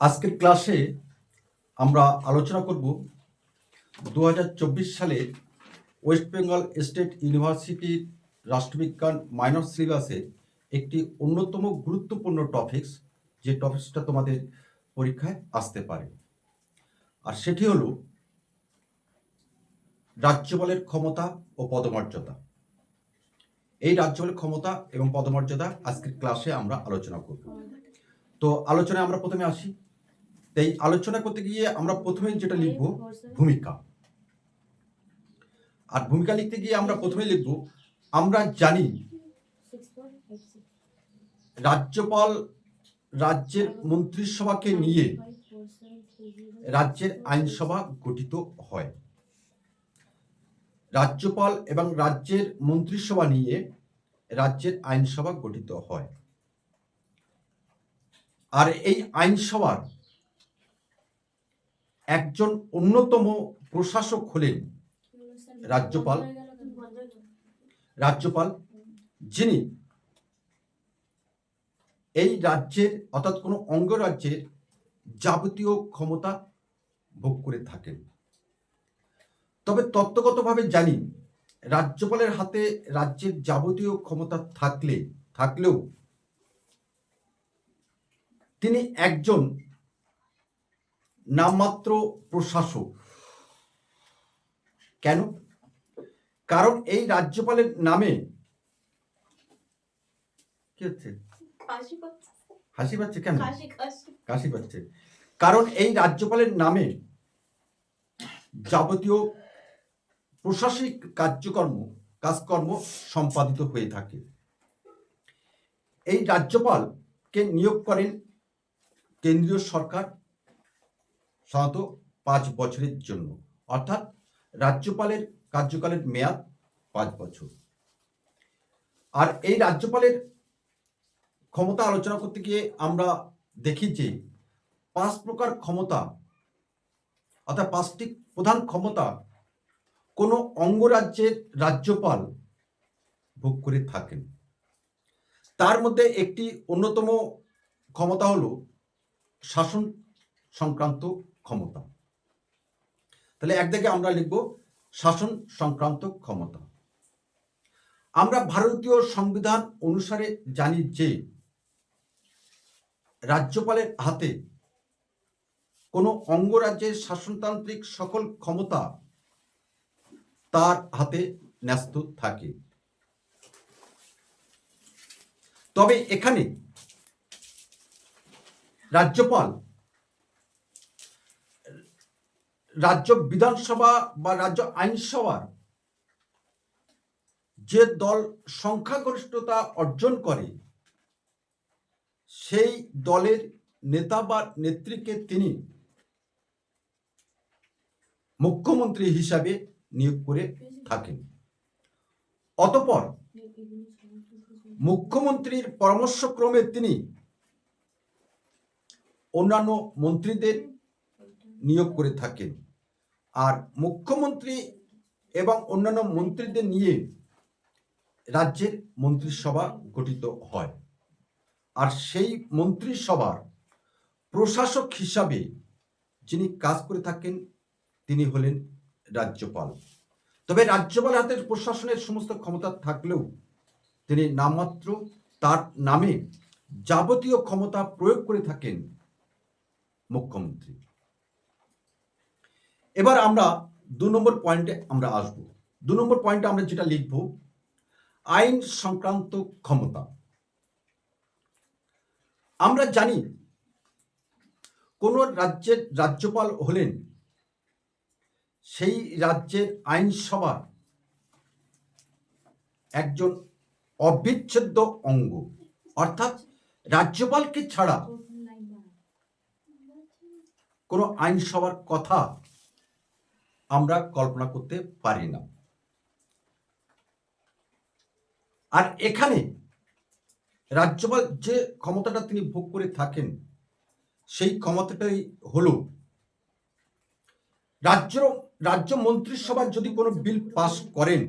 আজকের ক্লাসে আমরা আলোচনা করব দু হাজার চব্বিশ সালে ওয়েস্ট বেঙ্গল স্টেট ইউনিভার্সিটির রাষ্ট্রবিজ্ঞান মাইনর সিলেবাসে একটি অন্যতম গুরুত্বপূর্ণ টপিকস, যে টপিক্সটা তোমাদের পরীক্ষায় আসতে পারে। আর সেটি হলো রাজ্যপালের ক্ষমতা ও পদমর্যাদা। এই রাজ্যপালের ক্ষমতা এবং পদমর্যাদা আজকের ক্লাসে আমরা আলোচনা করব। তো আলোচনায় আমরা প্রথমে আসি। তো এই আলোচনা করতে গিয়ে আমরা প্রথমে যেটা লিখব ভূমিকা। আর ভূমিকা লিখতে গিয়ে আমরা প্রথমে লিখব আমরা জানি রাজ্যপাল রাজ্যের মন্ত্রিসভাকে নিয়ে রাজ্যের আইনসভা গঠিত হয়। রাজ্যপাল এবং রাজ্যের মন্ত্রিসভা নিয়ে রাজ্যের আইনসভা গঠিত হয়। আর এই আইনসভার একজন অন্যতম প্রশাসক হলেন রাজ্যপাল। রাজ্যপাল যিনি এই রাজ্যের অর্থাৎ কোনো অঙ্গরাজ্যের যাবতীয় ক্ষমতা ভোগ করে থাকেন। তবে তত্ত্বগতভাবে জানি, রাজ্যপালের হাতে রাজ্যের যাবতীয় ক্ষমতা থাকলে, থাকলেও তিনি একজন নামমাত্র প্রশাসক। কেন? কারণ এই রাজ্যপালের নামে কি হচ্ছে? হাসি পাচ্ছে। কেন? কাশি পাচ্ছে। কারণ এই রাজ্যপালের নামে যাবতীয় প্রশাসনিক কার্যকর্ম কাজকর্ম সম্পাদিত হয়ে থাকে। এই রাজ্যপালকে নিয়োগ করেন কেন্দ্রীয় সরকার সাধারণত পাঁচ বছরের জন্য। অর্থাৎ রাজ্যপালের কার্যকালের মেয়াদ পাঁচ বছর। আর এই রাজ্যপালের ক্ষমতা আলোচনা করতে গিয়ে আমরা দেখি যে পাঁচ প্রকার ক্ষমতা, অর্থাৎ পাঁচটি প্রধান ক্ষমতা কোনো অঙ্গরাজ্যের রাজ্যপাল ভোগ করে থাকেন। তার মধ্যে একটি অন্যতম ক্ষমতা হলো শাসন সংক্রান্ত ক্ষমতা। তাহলে একদিকে আমরা লিখব শাসন সংক্রান্ত ক্ষমতা। আমরা ভারতীয় সংবিধান অনুসারে জানি যে, রাজ্যপালের হাতে কোনো অঙ্গরাজ্যের শাসনতান্ত্রিক সকল ক্ষমতা তার হাতে ন্যস্ত থাকে। তবে এখানে রাজ্যপাল রাজ্য বিধানসভা বা রাজ্য আইনসভার যে দল সংখ্যাগরিষ্ঠতা অর্জন করে, সেই দলের নেতা বা নেত্রীকে তিনি মুখ্যমন্ত্রী হিসাবে নিয়োগ করে থাকেন। অতপর মুখ্যমন্ত্রীর পরামর্শক্রমে তিনি অন্যান্য মন্ত্রীদের নিয়োগ করে থাকেন। আর মুখ্যমন্ত্রী এবং অন্যান্য মন্ত্রীদের নিয়ে রাজ্যের মন্ত্রিসভা গঠিত হয়। আর সেই মন্ত্রিসভার প্রশাসক হিসাবে যিনি কাজ করে থাকেন, তিনি হলেন রাজ্যপাল। তবে রাজ্যপাল হাতের প্রশাসনের সমস্ত ক্ষমতা থাকলেও তিনি নামমাত্র তার নামে যাবতীয় ক্ষমতা প্রয়োগ করে থাকেন মুখ্যমন্ত্রী। এবার আমরা দু নম্বর পয়েন্টে আমরা আসব। দু নম্বর পয়েন্টে আমরা যেটা লিখব আইন সংক্রান্ত ক্ষমতা। আমরা জানি কোন রাজ্যের রাজ্যপাল হলেন সেই রাজ্যের আইনসভার একজন অবিচ্ছেদ্য অঙ্গ। অর্থাৎ রাজ্যপালকে ছাড়া কোনো আইনসভার কথা আমরা কল্পনা করতে পারি না। আর এখানে রাজ্যপাল যে ক্ষমতাটা তিনি ভোগ করে থাকেন, সেই ক্ষমতাটাই হলো, রাজ্য রাজ্য মন্ত্রিসভা যদি কোনো বিল পাস করেন,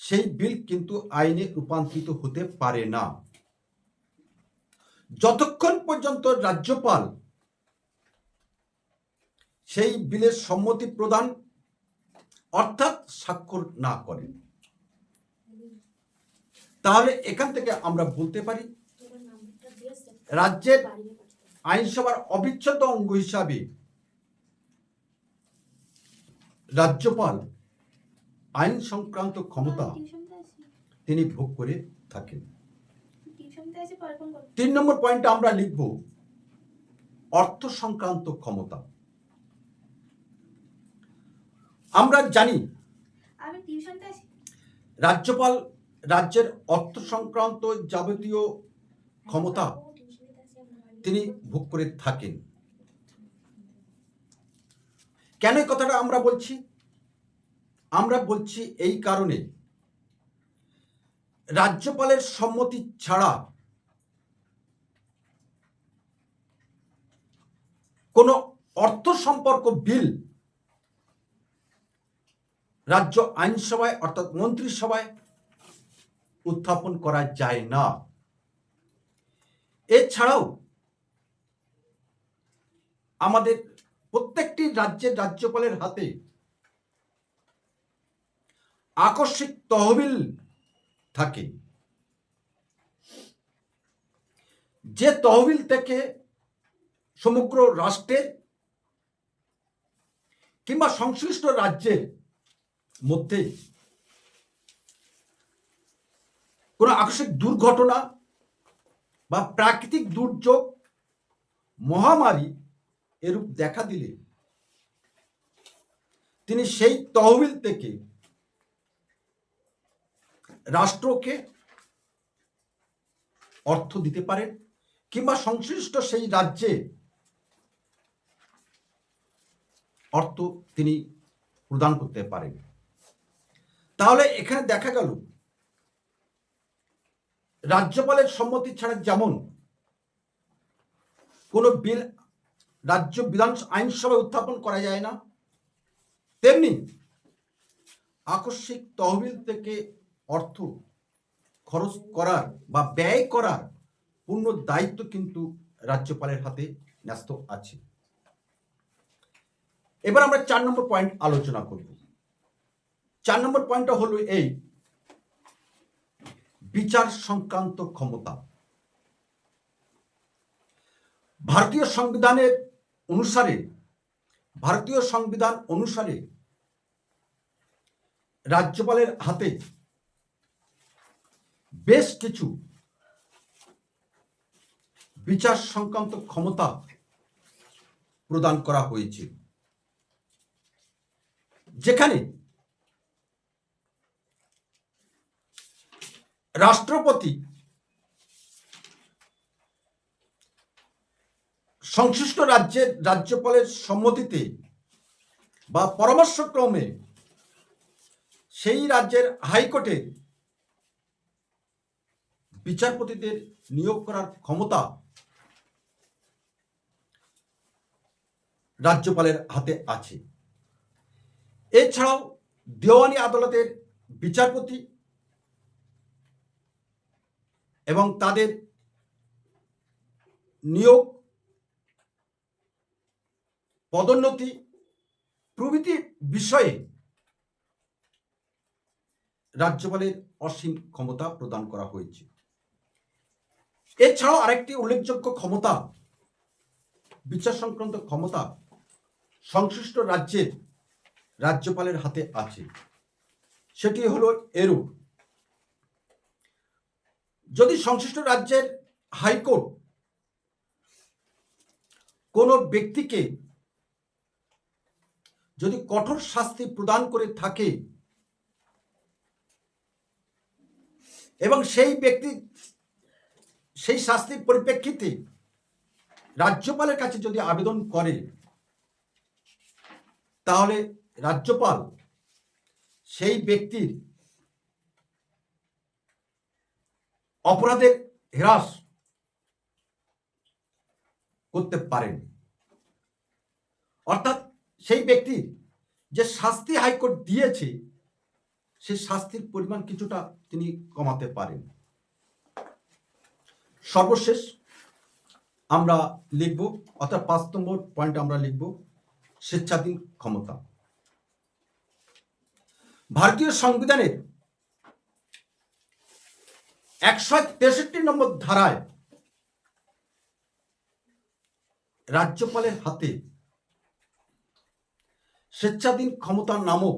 সেই বিল কিন্তু আইনে রূপান্তরিত হতে পারে না। যতক্ষণ পর্যন্ত রাজ্যপাল সেই বিলের সম্মতি প্রদান অর্থাৎ স্বাক্ষর না করেন। তাহলে এখান থেকে আমরা বলতে পারি, রাজ্যের আইনসভার অবিচ্ছেদ্য অঙ্গ হিসাবে রাজ্যপাল আইন সংক্রান্ত ক্ষমতা তিনি ভোগ করে থাকেন। তিন নম্বর পয়েন্টে আমরা লিখব, অর্থ সংক্রান্ত ক্ষমতা। আমরা জানি রাজ্যপাল রাজ্যের অর্থ সংক্রান্ত যাবতীয় ক্ষমতা তিনি ভোগ করে থাকেন। কেন এই কথাটা আমরা বলছি? আমরা বলছি এই কারণে রাজ্যপালের সম্মতি ছাড়া কোনো অর্থ সম্পর্ক বিল রাজ্য আইনসভায়, অর্থাৎ মন্ত্রিসভায় উত্থাপন করা যায় না। এছাড়াও আমাদের প্রত্যেকটি রাজ্যের রাজ্যপালের হাতে আকস্মিক তহবিল থাকে। যে তহবিল থেকে সমগ্র রাষ্ট্রের কিংবা সংশ্লিষ্ট রাজ্যের মধ্যে কোনো আকস্মিক দুর্ঘটনা বা প্রাকৃতিক দুর্যোগ, মহামারী এরূপ দেখা দিলে তিনি সেই তহবিল থেকে রাষ্ট্রকে অর্থ দিতে পারেন কিংবা সংশ্লিষ্ট সেই রাজ্যে অর্থ তিনি প্রদান করতে পারেন। তাহলে এখানে দেখা গেল, রাজ্যপালের সম্মতি ছাড়া যেমন কোনো বিল, রাজ্য বিধান আইনসভায় উত্থাপন করা যায় না, তেমনি আকস্মিক তহবিল থেকে অর্থ খরচ করার বা ব্যয় করার পূর্ণ দায়িত্ব কিন্তু রাজ্যপালের হাতে ন্যস্ত আছে। এবার আমরা চার নম্বর পয়েন্ট আলোচনা করব। চার নম্বর পয়েন্টটা হলো এই বিচার সংক্রান্ত ক্ষমতা। ভারতীয় সংবিধানের অনুসারে, ভারতীয় সংবিধান অনুসারে রাজ্যপালের হাতে বেশ কিছু বিচার সংক্রান্ত ক্ষমতা প্রদান করা হয়েছে। যেখানে রাষ্ট্রপতি সংশ্লিষ্ট রাজ্যের রাজ্যপালের সম্মতিতে বা পরামর্শক্রমে সেই রাজ্যের হাইকোর্টে বিচারপতিদের নিয়োগ করার ক্ষমতা রাজ্যপালের হাতে আছে। এছাড়াও দেওয়ানি আদালতের বিচারপতি এবং তাদের নিয়োগ, পদোন্নতি প্রভৃতি বিষয়ে রাজ্যপালের অসীম ক্ষমতা প্রদান করা হয়েছে। এছাড়াও আরেকটি উল্লেখযোগ্য ক্ষমতা, বিচার সংক্রান্ত ক্ষমতা সংশ্লিষ্ট রাজ্যের রাজ্যপালের হাতে আছে। সেটি হলো এরূপ। যদি সংশ্লিষ্ট রাজ্যের হাইকোর্ট কোনো ব্যক্তিকে যদি কঠোর শাস্তি প্রদান করে থাকে এবং সেই ব্যক্তি সেই শাস্তির পরিপ্রেক্ষিতে রাজ্যপালের কাছে যদি আবেদন করে, তাহলে রাজ্যপাল সেই ব্যক্তির অপরাধের হ্রাস করতে পারেন। অর্থাৎ সেই ব্যক্তি যে শাস্তি হাইকোর্ট দিয়েছে সেই শাস্তির পরিমাণ কিছুটা তিনি কমাতে পারেন। সর্বশেষ আমরা লিখব, অর্থাৎ পাঁচ নম্বর পয়েন্ট আমরা লিখব, স্বেচ্ছাধীন ক্ষমতা। ভারতীয় সংবিধানের একশো তেষট্টি নম্বর ধারায় রাজ্যপালের হাতে স্বেচ্ছাধীন ক্ষমতা নামক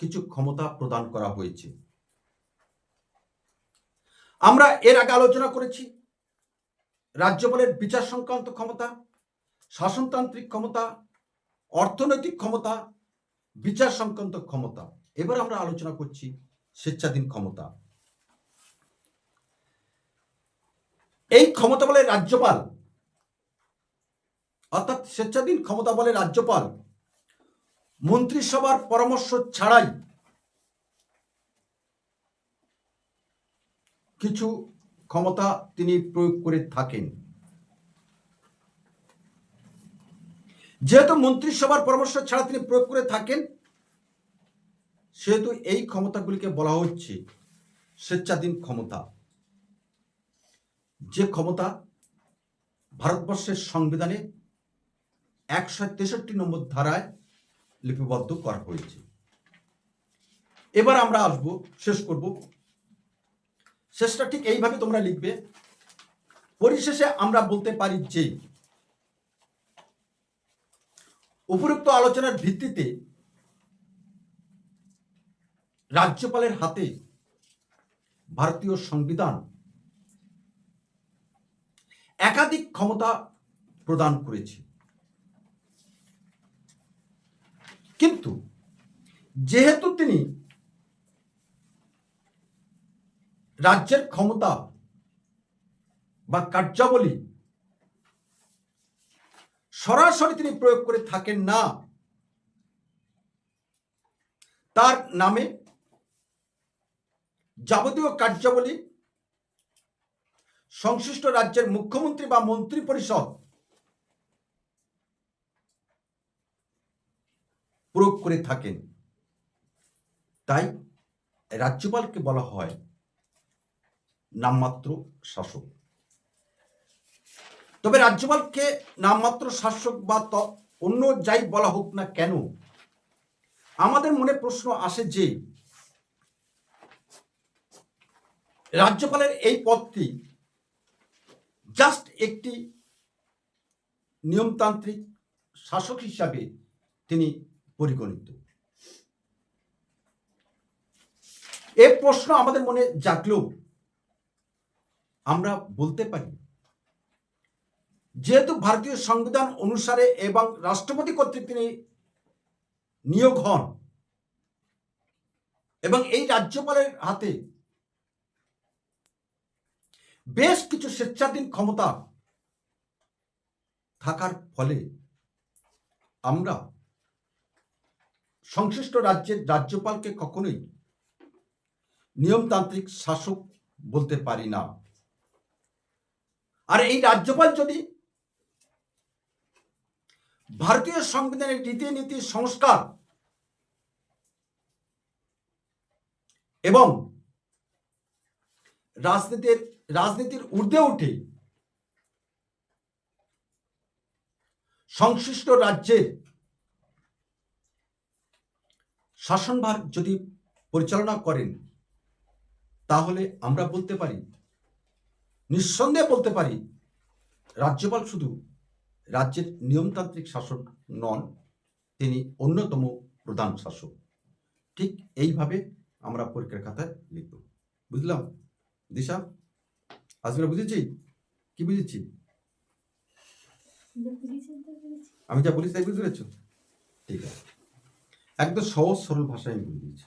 কিছু ক্ষমতা প্রদান করা হয়েছে। আমরা এর আগে আলোচনা করেছি, রাজ্যপালের বিচার সংক্রান্ত ক্ষমতা, শাসনতান্ত্রিক ক্ষমতা, অর্থনৈতিক ক্ষমতা, বিচার সংক্রান্ত ক্ষমতা। এবার আমরা আলোচনা করছি স্বেচ্ছাধীন ক্ষমতা। এই ক্ষমতা বলে রাজ্যপাল, অর্থাৎ স্বেচ্ছাধীন ক্ষমতা বলে রাজ্যপাল, মন্ত্রিসভার পরামর্শ ছাড়াই কিছু ক্ষমতা তিনি প্রয়োগ করে থাকেন। যেহেতু মন্ত্রিসভার পরামর্শ ছাড়া তিনি প্রয়োগ করে থাকেন সেহেতু এই ক্ষমতাগুলিকে বলা হচ্ছে স্বেচ্ছাধীন ক্ষমতা। যে ক্ষমতা ভারতবর্ষের সংবিধানে একশো তেষট্টি নম্বর ধারায় লিপিবদ্ধ করা হয়েছে। এবার আমরা আসব, শেষ করব। শেষটা ঠিক এইভাবে তোমরা লিখবে। পরিশেষে আমরা বলতে পারি যে, উপরোক্ত আলোচনার ভিত্তিতে রাজ্যপালের হাতে ভারতীয় সংবিধান একাধিক ক্ষমতা প্রদান করেছে। কিন্তু যেহেতু তিনি রাজ্যের ক্ষমতা বা কার্যাবলী সরাসরি তিনি প্রয়োগ করে থাকেন না, তার নামে যাবতীয় কার্যাবলী, সংশ্লিষ্ট রাজ্যের মুখ্যমন্ত্রী বা মন্ত্রী পরিষদ প্রয়োগ করে থাকেন। তাই রাজ্যপালকে বলা হয় নামমাত্র শাসক। তবে রাজ্যপালকে নামমাত্র শাসক বা অন্য যাই বলা হোক না কেন, আমাদের মনে প্রশ্ন আসে যে রাজ্যপালের এই পদটি জাস্ট একটি নিয়মতান্ত্রিক শাসক হিসাবে তিনি পরিগণিত। এ প্রশ্ন আমাদের মনে জাগলেও আমরা বলতে পারি, যেহেতু ভারতীয় সংবিধান অনুসারে এবং রাষ্ট্রপতি কর্তৃক তিনি নিয়োগ হন এবং এই রাজ্যপালের হাতে বেশ কিছু স্বেচ্ছাধীন ক্ষমতা থাকার ফলে আমরা সংশ্লিষ্ট রাজ্যের রাজ্যপালকে কখনোই নিয়মতান্ত্রিক শাসক বলতে পারি না। আর এই রাজ্যপাল যদি ভারতীয় সংবিধানের রীতিনীতি, সংস্কার এবং রাজনীতির রাজনীতির ঊর্ধ্বে উঠে সংশ্লিষ্ট রাজ্যের শাসনভার যদি পরিচালনা করেন, তাহলে আমরা বলতে পারি, নিঃসন্দেহে বলতে পারি, রাজ্যপাল শুধু রাজ্যের নিয়মতান্ত্রিক শাসক নন, তিনি অন্যতম প্রধান শাসক। ঠিক এইভাবে আমরা পরীক্ষার খাতায় লিখব। বুঝলাম? দিশা আজকে বুঝেছি? কি বুঝেছি? আমি যা বলি তাই বুঝতে পেরেছ? ঠিক আছে। একদম সহজ সরল ভাষায় আমি বলে দিয়েছি।